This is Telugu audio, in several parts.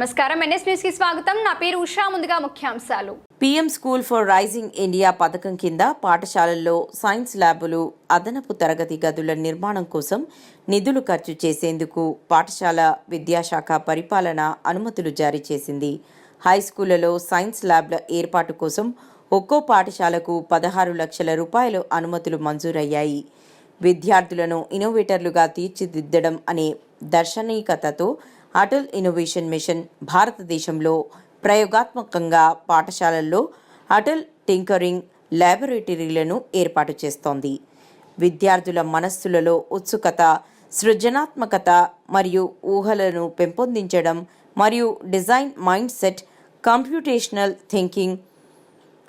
నమస్కారం. ఎన్ఎస్ న్యూస్కి స్వాగతం. నా పేరు ఉషా. ముందుగా ముఖ్యాంశాలు. PM school for rising India పథకం కింద పాఠశాలల్లో సైన్స్ ల్యాబులు అదనపు తరగతి గదుల నిర్మాణం కోసం నిధులు ఖర్చు చేసేందుకు పాఠశాల విద్యాశాఖ పరిపాలన అనుమతులు జారీ చేసింది. హై స్కూళ్ళలో సైన్స్ ల్యాబ్ల ఏర్పాటు కోసం ఒక్కో పాఠశాలకు పదహారు లక్షల రూపాయలు అనుమతులు మంజూరయ్యాయి. విద్యార్థులను ఇన్నోవేటర్లుగా తీర్చిదిద్దడం అనే దర్శనీకతతో అటల్ ఇన్నోవేషన్ మిషన్ భారతదేశంలో ప్రయోగాత్మకంగా పాఠశాలల్లో అటల్ టింకరింగ్ ల్యాబొరేటరీలను ఏర్పాటు చేస్తోంది. విద్యార్థుల మనస్సులలో ఉత్సుకత సృజనాత్మకత మరియు ఊహలను పెంపొందించడం మరియు design mindset computational thinking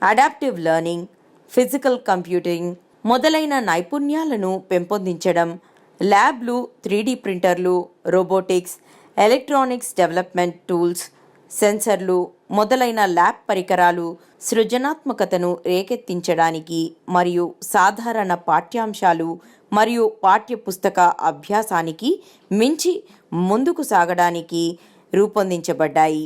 adaptive learning physical computing మొదలైన నైపుణ్యాలను పెంపొందించడం ల్యాబ్లు త్రీడీ ప్రింటర్లు రోబోటిక్స్ ఎలక్ట్రానిక్స్ డెవలప్మెంట్ టూల్స్ సెన్సర్లు మొదలైన ల్యాబ్ పరికరాలు సృజనాత్మకతను రేకెత్తించడానికి మరియు సాధారణ పాఠ్యాంశాలు మరియు పాఠ్యపుస్తక అభ్యాసానికి మించి ముందుకు సాగడానికి రూపొందించబడ్డాయి.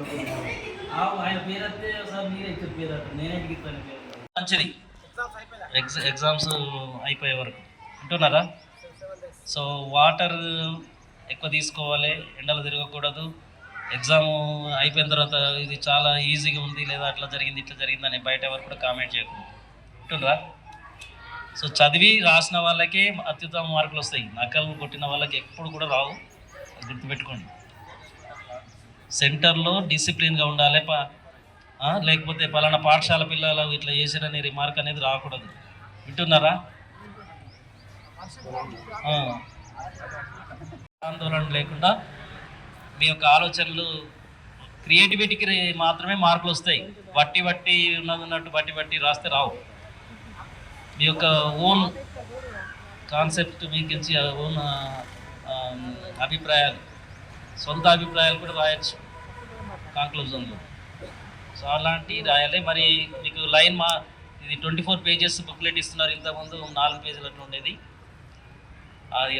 ఆయన పేరు వస్తే మీరే నేనే మంచిది. ఎగ్జ ఎగ్జామ్స్ అయిపోయే వరకు. వింటున్నారా సో వాటర్ ఎక్కువ తీసుకోవాలి ఎండలు తిరగకూడదు. ఎగ్జామ్ అయిపోయిన తర్వాత ఇది చాలా ఈజీగా ఉంది లేదా అట్లా జరిగింది ఇట్లా జరిగింది అని బయట ఎవరు కూడా కామెంట్ చేయకూడదు. వింటున్నారా సో చదివి రాసిన వాళ్ళకే అత్యుత్తమ మార్కులు వస్తాయి. నకలు కొట్టిన వాళ్ళకి ఎప్పుడు కూడా రావు. గుర్తుపెట్టుకోండి. సెంటర్లో డిసిప్లిన్గా ఉండాలి లేకపోతే పలానా పాఠశాల పిల్లలు ఇట్లా చేశారనే రిమార్క్ అనేది రాకూడదు. వింటున్నారా? ఆందోళన లేకుండా మీ యొక్క ఆలోచనలు క్రియేటివిటీకి మాత్రమే మార్కులు వస్తాయి. వట్టి బట్టి ఉన్నది ఉన్నట్టు బట్టి బట్టి రాస్తే రావు. మీ యొక్క ఓన్ కాన్సెప్ట్ మీకు ఓన్ అభిప్రాయాలు. సొంత అభిప్రాయాలు కూడా రాయొచ్చు. కాంక్లూజన్లో సో అలాంటివి రాయాలి. మరి మీకు లైన్ మా ఇది ట్వంటీ ఫోర్ పేజెస్ బుక్లెట్ ఇస్తున్నారు. ఇంతకుముందు నాలుగు పేజీలు అట్లా ఉండేది. అది